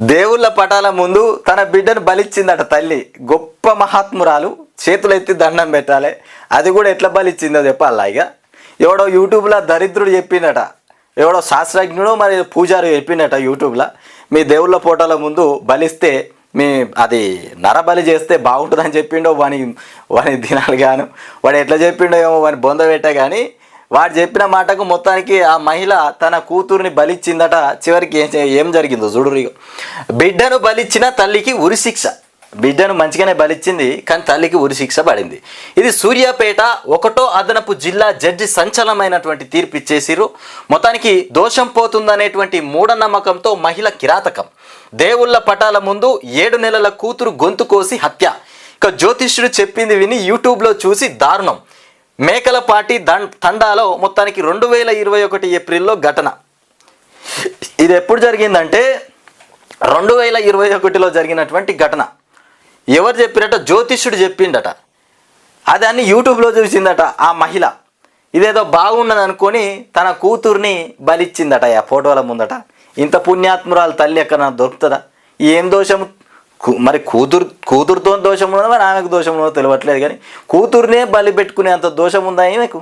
దేవుళ్ళ పటాల ముందు తన బిడ్డను బలిచ్చిందట తల్లి. గొప్ప మహాత్మురాలు. చేతులెత్తి దండం పెట్టాలి. అది కూడా ఎట్లా బలిచ్చిందో చెప్పాలా ఇక? ఎవడో యూట్యూబ్లో దరిద్రుడు చెప్పిండట ఎవడో శాస్త్రజ్ఞుడో మరి పూజారి చెప్పిండట యూట్యూబ్లో. మీ దేవుళ్ళ ఫోటోల ముందు బలిస్తే మీ అది నరబలి చేస్తే బాగుంటుందని చెప్పిండో వాని వాని దినాలు గాను. వాడు ఎట్లా చెప్పిండో ఏమో వాని బొంద పెట్టా కానీ వాడు చెప్పిన మాటకు మొత్తానికి ఆ మహిళ తన కూతురుని బలిచ్చిందట. చివరికి ఏం ఏం జరిగిందో చూడు బిడ్డను బలిచ్చిన తల్లికి ఉరిశిక్ష బిడ్డను మంచిగానే బలిచ్చింది కానీ తల్లికి ఉరిశిక్ష పడింది. ఇది సూర్యాపేట ఒకటో అదనపు జిల్లా జడ్జి సంచలనమైనటువంటి తీర్పు ఇచ్చేసిరు మొత్తానికి దోషం పోతుందనేటువంటి మూఢనమ్మకంతో మహిళ కిరాతకం. దేవుళ్ళ పటాల ముందు ఏడు నెలల కూతురు గొంతు కోసి హత్య. ఇక జ్యోతిష్యుడు చెప్పింది విని యూట్యూబ్లో చూసి దారుణం. మేకలపాటి దండ్ తండాలో మొత్తానికి రెండు వేల ఇరవై ఒకటి ఏప్రిల్లో ఘటన. ఇది ఎప్పుడు జరిగిందంటే రెండు వేల ఇరవై ఒకటిలో జరిగినటువంటి ఘటన. ఎవరు చెప్పిరట జ్యోతిష్యుడు చెప్పిండట. అది అన్ని యూట్యూబ్లో చూసిందట ఆ మహిళ. ఇదేదో బాగున్నది అనుకొని తన కూతుర్ని బలిచ్చిందట ఆ ఫోటోల ముందట. ఇంత పుణ్యాత్మురాలు తల్లి ఎక్కడ దొరుకుతుందా? ఏం దోషం మరి కూతురు కూతురుతో దోషం ఉన్నదో? మరి ఆమెకు దోషం ఉన్నదో? తెలియట్లేదు కానీ కూతురునే బలి పెట్టుకునేంత దోషం ఉందా ఈమెకు?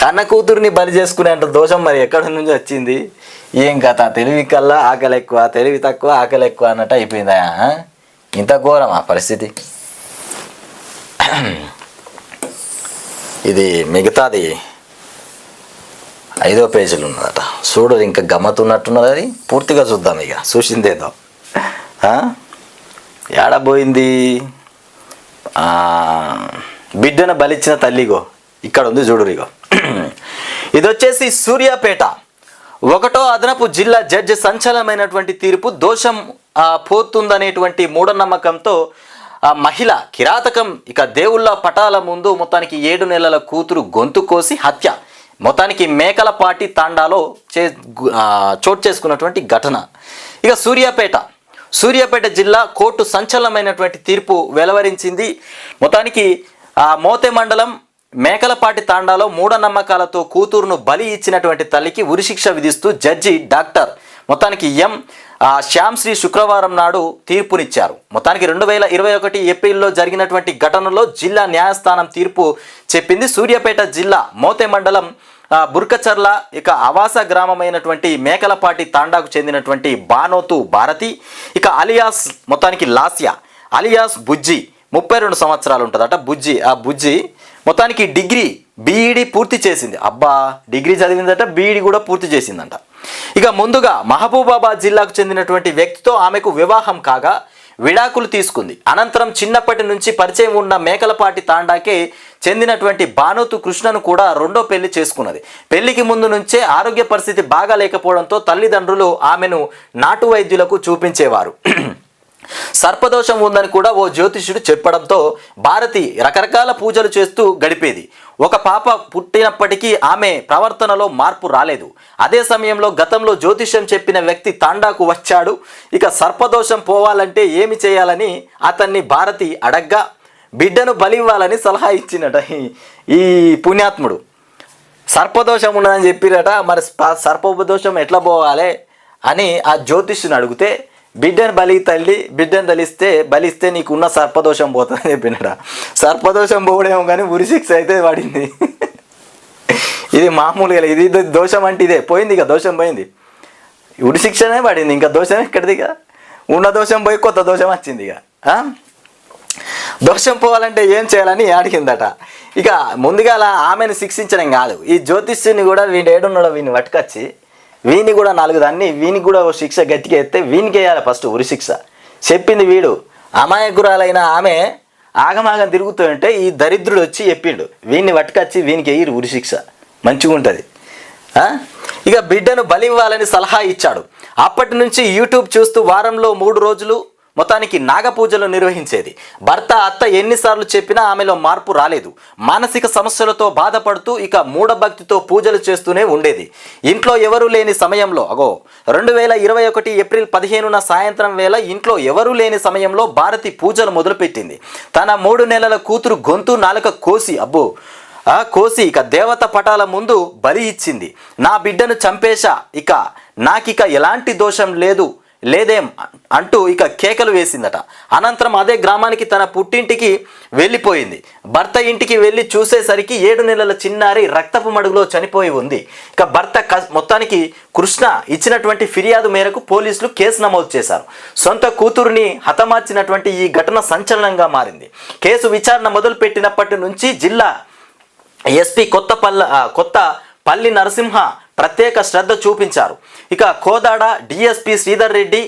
కన్న కూతుర్ని బలి చేసుకునేంత దోషం మరి ఎక్కడి నుంచి వచ్చింది? ఏం కథ? తెలివి కల్లా ఆకలి ఎక్కువ తెలివి తక్కువ ఆకలి ఎక్కువ అన్నట్టు అయిపోయిందా? ఇంత ఘోరం ఆ పరిస్థితి. ఇది మిగతాది ఐదో పేజీలు ఉన్నదట చూడు ఇంకా గమ్మతున్నట్టున్నది అది. పూర్తిగా చూద్దాం ఇక. చూసిందేదో. ఏడబోయింది? బిడ్డను బలిచ్చిన తల్లిగో ఇక్కడ ఉంది చూడురిగో ఇది వచ్చేసి సూర్యాపేట. ఒకటో అదనపు జిల్లా జడ్జి సంచలనమైనటువంటి తీర్పు దోషం పోతుందనేటువంటి మూఢనమ్మకంతో ఆ మహిళ కిరాతకం ఇక దేవుళ్ళ పటాల ముందు మొత్తానికి ఏడు నెలల కూతురు గొంతు కోసి హత్య. మొత్తానికి మేకలపాటి తాండాలో చే చోటు చేసుకున్నటువంటి ఘటన. ఇక సూర్యాపేట. సూర్యాపేట జిల్లా కోర్టు సంచలనమైనటువంటి తీర్పు వెలువరించింది. మొత్తానికి ఆ మోతే మండలం మేకలపాటి తాండాలో మూఢనమ్మకాలతో కూతురును బలి ఇచ్చినటువంటి తల్లికి ఉరిశిక్ష విధిస్తూ జడ్జి డాక్టర్ మొత్తానికి ఎం ఆ, శ్యామ్ శ్రీ శుక్రవారం నాడు తీర్పునిచ్చారు. మొత్తానికి రెండు వేల ఇరవై ఒకటి ఏప్రిల్లో జరిగినటువంటి ఘటనలో జిల్లా న్యాయస్థానం తీర్పు చెప్పింది. సూర్యాపేట జిల్లా మోతే మండలం బుర్కచర్ల ఇక ఆవాస గ్రామమైనటువంటి మేకలపాటి తాండాకు చెందినటువంటి బానోతు భారతి ఇక అలియాస్ మొత్తానికి లాస్యా అలియాస్ బుజ్జి ముప్పై రెండు సంవత్సరాలు ఉంటుందట. బుజ్జి ఆ బుజ్జి మొత్తానికి డిగ్రీ బీఈడి పూర్తి చేసింది. అబ్బా డిగ్రీ చదివిందట బీఈడి కూడా పూర్తి చేసిందంట. ఇక ముందుగా మహబూబాబాద్ జిల్లాకు చెందినటువంటి వ్యక్తితో ఆమెకు వివాహం కాగా విడాకులు తీసుకుంది. అనంతరం చిన్నప్పటి నుంచి పరిచయం ఉన్న మేకలపాటి తాండాకే చెందినటువంటి భానుతు కృష్ణను కూడా రెండో పెళ్ళి చేసుకున్నది. పెళ్ళికి ముందు నుంచే ఆరోగ్య పరిస్థితి బాగా లేకపోవడంతో తల్లిదండ్రులు ఆమెను నాటు వైద్యులకు చూపించేవారు. సర్పదోషం ఉందని కూడా ఓ జ్యోతిష్యుడు చెప్పడంతో భారతి రకరకాల పూజలు చేస్తూ గడిపేది. ఒక పాప పుట్టినప్పటికీ ఆమె ప్రవర్తనలో మార్పు రాలేదు. అదే సమయంలో గతంలో జ్యోతిష్యం చెప్పిన వ్యక్తి తాండాకు వచ్చాడు. ఇక సర్పదోషం పోవాలంటే ఏమి చేయాలని అతన్ని భారతి అడగ్గా బిడ్డను బలివ్వాలని సలహా ఇచ్చినట ఈ- పుణ్యాత్ముడు. సర్పదోషం ఉన్నదని చెప్పిరట మరి సర్పదోషం ఎట్లా పోవాలి? అని ఆ జ్యోతిష్యుని అడిగితే బిడ్డను బలి తల్లి బిడ్డను తలిస్తే బలిస్తే నీకు ఉన్న సర్పదోషం పోతుంది చెప్పినడా? సర్పదోషం పోవడేమో కానీ ఉరిశిక్ష అయితే పడింది. ఇది మామూలుగా ఇది ఇది దోషం అంటే ఇదే. పోయింది ఇక దోషం పోయింది. ఉరిశిక్షనే పడింది. ఇంకా దోషం ఎక్కడిది ఇక? ఉన్న దోషం పోయి కొత్త దోషం వచ్చింది ఇక. దోషం పోవాలంటే ఏం చేయాలని అడిగిందట ఇక ముందుగా అలా ఆమెను శిక్షించడం కాదు. ఈ జ్యోతిష్యుని కూడా వీడు ఏడున్నాడో వీడిని పట్టుకొచ్చి వీని కూడా నాలుగు దాన్ని వీనికి కూడా ఓ శిక్ష గట్టిగా ఎత్తే వీనికి వేయాలి ఫస్ట్ ఉరి శిక్ష. చెప్పింది వీడు. అమాయకురాలైన ఆమె ఆగమాగం తిరుగుతుంటే ఈ దరిద్రుడు వచ్చి చెప్పిండు వీడిని పట్టుకొచ్చి వీనికి వేయరు ఉరి శిక్ష. మంచిగా ఉంటుంది. ఇక బిడ్డను బలి ఇవ్వాలని సలహా ఇచ్చాడు. అప్పటి నుంచి యూట్యూబ్ చూస్తూ వారంలో మూడు రోజులు మొత్తానికి నాగపూజలు నిర్వహించేది. భర్త అత్త ఎన్నిసార్లు చెప్పినా ఆమెలో మార్పు రాలేదు. మానసిక సమస్యలతో బాధపడుతూ ఇక మూఢభక్తితో పూజలు చేస్తూనే ఉండేది. ఇంట్లో ఎవరూ లేని సమయంలో అగో రెండు వేల ఇరవై ఒకటి ఏప్రిల్ పదిహేనున సాయంత్రం వేళ ఇంట్లో ఎవరూ లేని సమయంలో భారతి పూజలు మొదలుపెట్టింది. తన మూడు నెలల కూతురు గొంతు నాలుక కోసి అబ్బో ఆ కోసి ఇక దేవత పటాల ముందు బలి ఇచ్చింది. నా బిడ్డను చంపేశా ఇక నాకిక ఎలాంటి దోషం లేదు. లేదేం అంటూ ఇక కేకలు వేసిందట. అనంతరం అదే గ్రామానికి తన పుట్టింటికి వెళ్ళిపోయింది. భర్త ఇంటికి వెళ్ళి చూసేసరికి ఏడు నెలల చిన్నారి రక్తపు మడుగులో చనిపోయి ఉంది. ఇక భర్త మొత్తానికి కృష్ణ ఇచ్చినటువంటి ఫిర్యాదు మేరకు పోలీసులు కేసు నమోదు చేశారు. సొంత కూతురుని హతమార్చినటువంటి ఈ ఘటన సంచలనంగా మారింది. కేసు విచారణ మొదలుపెట్టినప్పటి నుంచి జిల్లా ఎస్పీ కొత్తపల్ల ఆ, కొత్త పల్లి నరసింహ ప్రత్యేక శ్రద్ధ చూపించారు. ఇక కోదాడ డిఎస్పి శ్రీధర్ రెడ్డి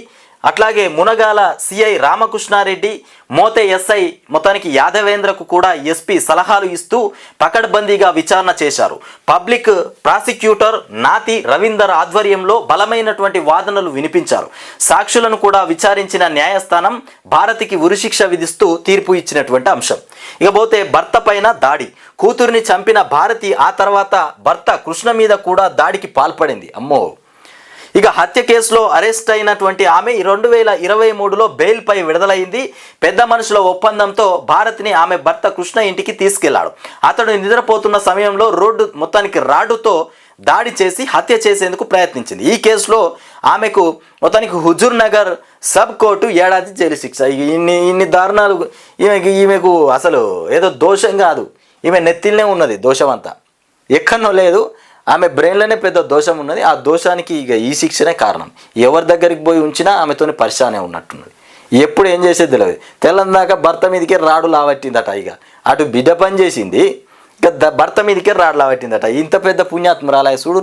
అట్లాగే మునగాల సిఐ రామకృష్ణారెడ్డి మోతే ఎస్ఐ మొత్తానికి యాదవేంద్రకు కూడా ఎస్పీ సలహాలు ఇస్తూ పకడ్బందీగా విచారణ చేశారు. పబ్లిక్ ప్రాసిక్యూటర్ నాతి రవీందర్ ఆధ్వర్యంలో బలమైనటువంటి వాదనలు వినిపించారు. సాక్షులను కూడా విచారించిన న్యాయస్థానం భారతికి ఉరిశిక్ష విధిస్తూ తీర్పు ఇచ్చినటువంటి అంశం. ఇకపోతే భర్త పైన దాడి. కూతురిని చంపిన భారతి ఆ తర్వాత భర్త కృష్ణ మీద కూడా దాడికి పాల్పడింది. అమ్మో! ఇక హత్య కేసులో అరెస్ట్ అయినటువంటి ఆమె రెండు వేల ఇరవై మూడులో బెయిల్పై విడుదలైంది. పెద్ద మనుషుల ఒప్పందంతో భారత్ని ఆమె భర్త కృష్ణ ఇంటికి తీసుకెళ్ళాడు. అతడు నిద్రపోతున్న సమయంలో రోడ్డు మొత్తానికి రాడ్డుతో దాడి చేసి హత్య చేసేందుకు ప్రయత్నించింది. ఈ కేసులో ఆమెకు మొత్తానికి హుజూర్ నగర్ సబ్ కోర్టు ఏడాది జైలు శిక్ష. ఇక ఇన్ని ఇన్ని దారుణాలు ఈమెకి ఈమెకు అసలు ఏదో దోషం కాదు. ఈమె నెత్తిలోనే ఉన్నది దోషం అంతా ఎక్కడనో లేదు ఆమె బ్రెయిన్లోనే పెద్ద దోషం ఉన్నది. ఆ దోషానికి ఇక ఈ శిక్షనే కారణం. ఎవరి దగ్గరికి పోయి ఉంచినా ఆమెతోని పరిశానే ఉన్నట్టున్నది. ఎప్పుడు ఏం చేసేది తెలియదు తెల్లందాక భర్త మీదకే రాడు లావట్టిందట ఇక. అటు బిడ్డ పని చేసింది భర్త మీదకే రాడ్లా పట్టిందట. ఇంత పెద్ద పుణ్యాత్మరాలయ చూడు